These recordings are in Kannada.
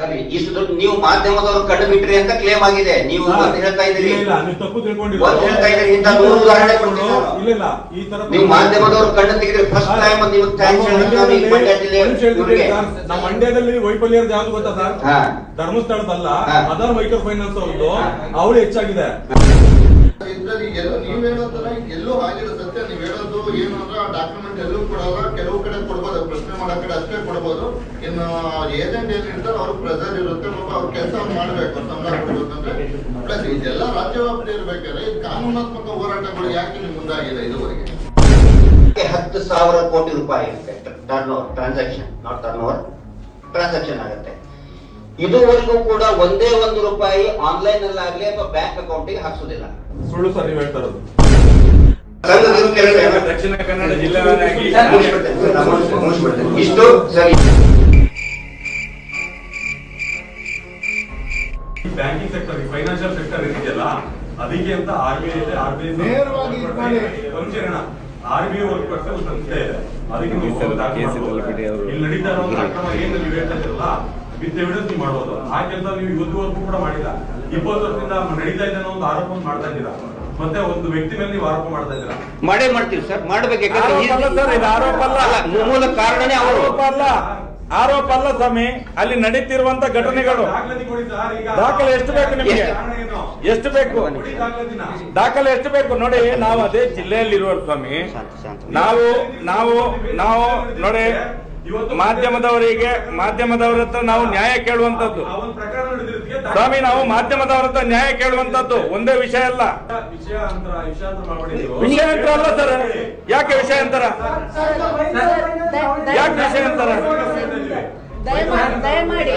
ಸರಿ, ಇಷ್ಟು ದುಡ್ಡು ನೀವು ಮಾಧ್ಯಮದವರು ಕಣ್ಣು ಬಿಟ್ರಿ ಅಂತ ಕ್ಲೇಮ್ ಆಗಿದೆ ನೀವು ಒಂದು ಹೇಳ್ತಾ ಇದ್ದೀರಿ ಇಲ್ಲ, ಇಲ್ಲ, ನೀವು ತಪ್ಪು ತಿಳ್ಕೊಂಡಿರೋ ಒಂದ್ ಹೇಳ್ತಾ ಇದ್ದೀರಿ, ಇಂಥ ನೂರು ಉದಾಹರಣೆ ಕೊಡ್ತೀನಿ ನಾನು. ಇಲ್ಲ ಇಲ್ಲ ಈ ತರ ನೀವು ಮಾಧ್ಯಮದವರು ಕಣ್ಣು ತೆಗೆದ್ರೆ ಫಸ್ಟ್ ಟೈಮ್ ನೀವು ಥ್ಯಾಂಕ್ಸ್ ನಮ್ಮ ಹೇಳೋದು ಈ ಮಂಡ್ಯ ಜಿಲ್ಲೆ ಒಂದ್ ನಿಮಿಷ ಹೇಳ್ತೀನಿ ಇವ್ರಿಗೆ. ನಮ್ಮ ಮಂಡ್ಯದಲ್ಲಿ ವೈಫಲ್ಯ ಯಾವ್ದು ಗೊತ್ತಾ ಸರ್ ಹಾ. ಧರ್ಮಸ್ಥಳದಲ್ಲ ಹಾ. ಅದರ್ ಮೈಕ್ರೋ ಫೈನಾನ್ಸ್ ಅವ್ರದ್ದು ಅವಳು ಹೆಚ್ಚಾಗಿದೆ ಇದ್ರಲ್ಲಿ ಎಲ್ಲೋ ನೀವ್ ಹೇಳೋದಲ್ಲ ಎಲ್ಲೋ ಆಗಿರೋ ಸತ್ಯ ನೀವ್ ಹೇಳೋದು ಏನು ಆ ಡಾಕ್ಯುಮೆಂಟ್ ಎಲ್ಲೂ ಕೊಡಲ್ಲ ಕೆಲವು ಕಡೆ ಕೊಡ್ಬೋದು ಪ್ರಶ್ನೆ ಮಾಡೋ ಕಡೆ ಅಷ್ಟೇ ಕೊಡ್ಬೋದು. ಇನ್ನು ಏಜೆಂಟ್ ಏನ್ ಇರ್ತಾರೆ ಅವ್ರ ಪ್ರೆಸರ್ ಇರುತ್ತೆ ಪಾಪ ಅವ್ರ ಕೆಲಸ ಮಾಡ್ಬೇಕು ಸಂಬಳ ಕೊಡ್ಬೇಕಂದ್ರೆ ಪ್ಲಸ್ ಇದೆಲ್ಲ ರಾಜ್ಯವ್ಯಾಪ್ತಿ ಇರ್ಬೇಕಾದ್ರೆ ಇದು ಕಾನೂನಾತ್ಮಕ ಹೋರಾಟಗಳು ಯಾಕೆ ನಿಮ್ ಮುಂದಾಗಿದೆ ಇದುವರೆಗೆ? ಹತ್ತು ಸಾವಿರ ಕೋಟಿ ರೂಪಾಯಿ turnover transaction not turnover transaction ಆಗುತ್ತೆ. ಇದುವರೆಗೂ ಕೂಡ ಒಂದೇ ಒಂದು ರೂಪಾಯಿ ಆನ್ಲೈನ್ ಅಲ್ಲಾಗ್ಲಿ ಅಥವಾ ಬ್ಯಾಂಕ್ ಅಕೌಂಟಿಗೆ ಹಾಕ್ಸೋದಿಲ್ಲ. ಸುಳ್ಳು ಸರ್ ನೀವು ಹೇಳ್ತಾ ಇರೋದು. ದಕ್ಷಿಣ ಕನ್ನಡ. ಇಷ್ಟು ಸರಿ. ಬ್ಯಾಂಕಿಂಗ್ ಸೆಕ್ಟರ್ ಫೈನಾನ್ಷಿಯಲ್ ಸೆಕ್ಟರ್ ಇದೆಯಲ್ಲ ಅದಕ್ಕೆ ಅಂತ ಆರ್ ಬಿ ಐ ಇದೆ R B I. R B I ಸಂಸ್ಥೆ ಇದೆ. ಅದಕ್ಕೆ. ಇಲ್ಲಿ ನಡೀತಾ ಇರೋ ಅಕ್ರಮ ಏನು ನೀವು ಹೇಳ್ತಾ ಇದ್ದೀರಲ್ಲ ವಿತ್ ಎವಿಡೆನ್ಸ್ ನೀವು ಮಾಡ್ಬೋದು. ಆ ಕೆಲಸ ನೀವು ಇವತ್ತುವರೆಗೂ ಕೂಡ ಮಾಡಿಲ್ಲ. ಇಪ್ಪತ್ತು ವರ್ಷದಿಂದ ನಡೀತಾ ಇದೆ ಅನ್ನೋ ಒಂದು ಆರೋಪ ಮಾಡ್ತಾ ಇದ್ದೀರಾ? ಮತ್ತೆ ಒಂದು ವ್ಯಕ್ತಿ ಮೇಲೆ ನೀವು ಆರೋಪ ಮಾಡ್ತಾ ಇದ್ದೀರಾ? ಮಾಡೇ ಮಾಡ್ತೀವಿ ಸರ್ ಮಾಡ್ಬೇಕು ಯಾಕಂದ್ರೆ ಆರೋಪ ಅಲ್ಲ ಸರ್, ಇದು ಆರೋಪ ಅಲ್ಲ. ಅಲ್ಲ, ಮೂಲ ಕಾರಣನೇ ಅವರು. ಆರೋಪ ಅಲ್ಲ. ಆರೋಪ ಅಲ್ಲ ಸ್ವಾಮಿ. ಅಲ್ಲಿ ನಡೀತಿರುವಂತ ಘಟನೆಗಳು. ದಾಖಲೆ ಎಷ್ಟು ಬೇಕು ನಿಮಗೆ? ಎಷ್ಟು ಬೇಕು? ದಾಖಲೆ ಎಷ್ಟು ಬೇಕು? ನೋಡಿ ನಾವು ಅದೇ ಜಿಲ್ಲೆಯಲ್ಲಿರುವ ಸ್ವಾಮಿ. ನಾವು ನಾವು ನಾವು ನೋಡಿ ಮಾಧ್ಯಮದವರಿಗೆ ಮಾಧ್ಯಮದವರ ಹತ್ರ ನಾವು ನ್ಯಾಯ ಕೇಳುವಂತದ್ದು ಸ್ವಾಮಿ ನಾವು ಮಾಧ್ಯಮದವರ ಹತ್ರ ನ್ಯಾಯ ಕೇಳುವಂತದ್ದು ಒಂದೇ ವಿಷಯ ಅಲ್ಲ ವಿಷಯ ಅಂತರ ವಿಷಯಾಂತರ ಮಾಡ್ಬೇಡಿ ವಿಷಯಾಂತರ ಅಲ್ಲ ಸರ್ ಯಾಕೆ ಯಾಕೆ ದಯಮಾಡಿ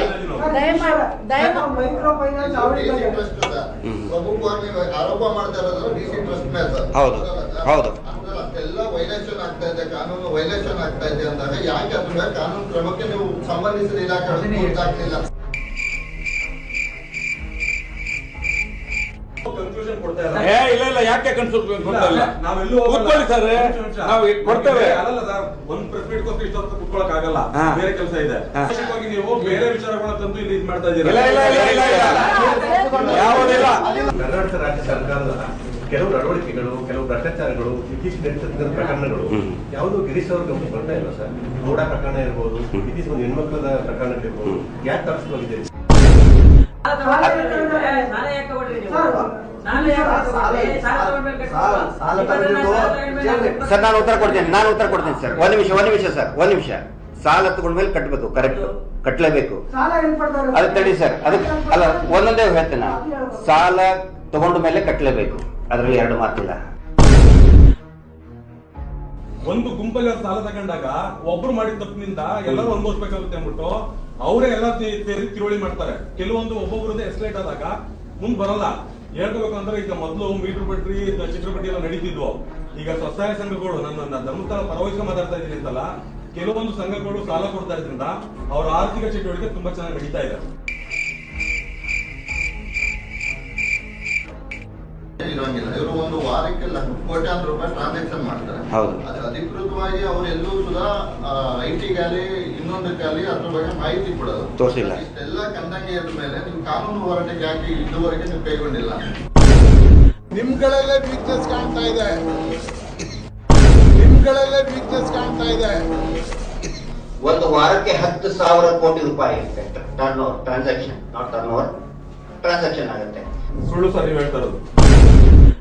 ಡಿಸಿ ಟ್ರಸ್ಟ್ ಅದ. ಪ್ರಮುಖವಾಗಿ ನೀವು ಆರೋಪ ಮಾಡ್ತಾ ಇರೋದು ಡಿಸಿ ಟ್ರಸ್ಟ್ ಮೇಲೆ ಸರ್. ಹೌದು, ಹೌದು. ಎಲ್ಲಾ ವೈಲೇಷನ್ ಆಗ್ತಾ ಇದೆ ಕಾನೂನು ವೈಲೇಷನ್ ಆಗ್ತಾ ಇದೆ ಅಂದಾಗ ಯಾಕೆ ಅದ್ರ ಕಾನೂನು ಕ್ರಮಕ್ಕೆ ನೀವು ಸಂಬಂಧಿಸಿದ ಇಲಾಖೆ ಕೊಡ್ತಾ. ಏ ಇಲ್ಲ ಇಲ್ಲ ಯಾಕೆ ಕನ್ಸೂಲ್ ಕೊಡ್ತಾ ಇಲ್ಲ? ನಾವೆಲ್ಲೂ. ಕೂತ್ಕೊಳ್ಳಿ ಸರ್. ನಾವು ಈಗ ಕೊಡ್ತೇವೆ. ಅಲ್ಲಲ್ಲ ಸರ್ ಒಂದ್ ಪ್ರೆಸ್ ಮೀಟ್ ಕೊಟ್ಟು ಇಷ್ಟೊತ್ತು ಕುತ್ಕೊಳಕ್ ಆಗಲ್ಲ ಬೇರೆ ಕೆಲಸ ಇದೆ. ಅವಶ್ಯಕವಾಗಿ ನೀವು ಬೇರೆ ವಿಚಾರಗಳನ್ನ ತಂದು ಇಲ್ಲಿ ಇದ್ ಮಾಡ್ತಾ ಇದ್ದೀರಾ? ಇಲ್ಲ ಇಲ್ಲ ಇಲ್ಲ ಇಲ್ಲ ಇಲ್ಲ. ಯಾವುದಿಲ್ಲ. ಕರ್ನಾಟಕ ರಾಜ್ಯ ಸರ್ಕಾರದ ಕೆಲವು ನಡವಳಿಕೆಗಳು ಕೆಲವು ಭ್ರಷ್ಟಾಚಾರಗಳು ಇತ್ತೀಚಿನ ಪ್ರಕರಣಗಳು ಯಾವುದು ಗಿರೀಶ್ ಅವ್ರ ಗಮನ ಬರ್ತಾ ಇಲ್ಲ ಸರ್? ಮೋಡ ಪ್ರಕರಣ ಇರ್ಬೋದು ಇತ್ತೀಚಿನ ಒಂದು ಹೆಣ್ಮಕ್ಳದ ಪ್ರಕರಣಗಳಿರ್ಬೋದು ಯಾಕೆ ತಪ್ಪಿಸ್ಕೊಂಡಿದ್ದೀರಿ? ಸರ್ ನಾನು ಉತ್ತರ ಕೊಡ್ತೇನೆ ನಾನು ಉತ್ತರ ಕೊಡ್ತೇನೆ ಸರ್. ಒಂದ್ ನಿಮಿಷ ಒಂದ್ ನಿಮಿಷ ಸರ್ ಒಂದ್ ನಿಮಿಷ. ಸಾಲ ತಗೊಂಡ್ಮೇಲೆ ಕಟ್ಟಬೇಕು ಕರೆಕ್ಟ್ ಕಟ್ಟಲೇಬೇಕು ಅದು ತಡಿ ಸರ್ ಅದಕ್ಕೆ ಅಲ್ಲ ಒಂದೊಂದೇ ಹೇಳ್ತೇನೆ ಸಾಲ ತಗೊಂಡ ಮೇಲೆ ಕಟ್ಟಲೇಬೇಕು ಅದ್ರಲ್ಲಿ ಎರಡು ಮಾತಿಲ್ಲ. ಒಂದು ಗುಂಪಲ್ಲಿ ಅವ್ರು ಸಾಲ ತಗೊಂಡಾಗ ಒಬ್ರು ಮಾಡಿದ ತಪ್ಪಿನಿಂದ ಎಲ್ಲರೂ ಅನುಭವಿಸ್ಬೇಕಾಗುತ್ತೆ ಅಂದ್ಬಿಟ್ಟು ಅವರೇ ಎಲ್ಲ ತಿ- ಸೇರಿ ತಿರುವಳಿ ಮಾಡ್ತಾರೆ. ಕೆಲವೊಂದು ಒಬ್ಬೊಬ್ಬರದ್ದು ಎಸ್ಲೇಟ್ ಆದಾಗ ಮುಂದ್ ಬರಲ್ಲ. ಹೇಳ್ಕೋಬೇಕು ಅಂದ್ರೆ ಈಗ ಮೊದಲು ಮೀಟರ್ ಪಟ್ರಿ ಚಿತ್ರಪಟ್ಟಿ ಎಲ್ಲ ನಡೀತಿದ್ವು. ಈಗ ಸ್ವಸಹಾಯ ಸಂಘಗಳು ನನ್ನ ಧರ್ಮಸ್ಥಳ ಪರವಹಿಸಿ ಮಾತಾಡ್ತಾ ಇದ್ದೀನಿ ಅಂತಲ್ಲ, ಕೆಲವೊಂದು ಸಂಘಗಳು ಸಾಲ ಕೊಡ್ತಾ ಇದ್ರಿಂದ ಅವರ ಆರ್ಥಿಕ ಚಟುವಟಿಕೆ ತುಂಬಾ ಚೆನ್ನಾಗಿ ನಡೀತಾ ಇದೆ. ಇರೋಂಗಿಲ್ಲ. ಇವರು ಒಂದು ವಾರಕ್ಕೆ ಲಕ್ಷ ಕೋಟ್ಯಾಂತರ ರೂಪಾಯಿ ಟ್ರಾನ್ಸಾಕ್ಷನ್ ಮಾಡ್ತಾರೆ. ಹೌದು. ಅದು ಅಧಿಕೃತವಾಗಿ ಅವ್ರು ಎಲ್ಲೂ ಸುಧಾ ಐ ಟಿಗಾಲಿ ಇನ್ನೊಂದಕ್ಕಾಗಲಿ ಅದ್ರ ಬಗ್ಗೆ ಮಾಹಿತಿ ಕೊಡೋದು. ತೋರ್ಸಿಲ್ಲ. ಇಷ್ಟೆಲ್ಲ ಕಂಡಂಗೆ ಇದ್ದ ಮೇಲೆ ನೀವು ಕಾನೂನು ಹೋರಾಟಕ್ಕೆ ಯಾಕೆ ಇದುವರೆಗೆ ನೀವು ಕೈಗೊಂಡಿಲ್ಲ? ನಿಮ್ಗಳಲ್ಲೇ ವೀಕ್ನೆಸ್ ಕಾಣ್ತಾ ಇದೆ. ನಿಮ್ಗಳಲ್ಲೇ ವೀಕ್ನೆಸ್ ಕಾಣ್ತಾ ಇದೆ. ಒಂದು ವಾರಕ್ಕೆ ಹತ್ತು ಸಾವಿರ ಕೋಟಿ ರೂಪಾಯಿ turnover transaction not turnover transaction ಆಗುತ್ತೆ ಸುಳ್ಳು ಸರಿ ನೀವು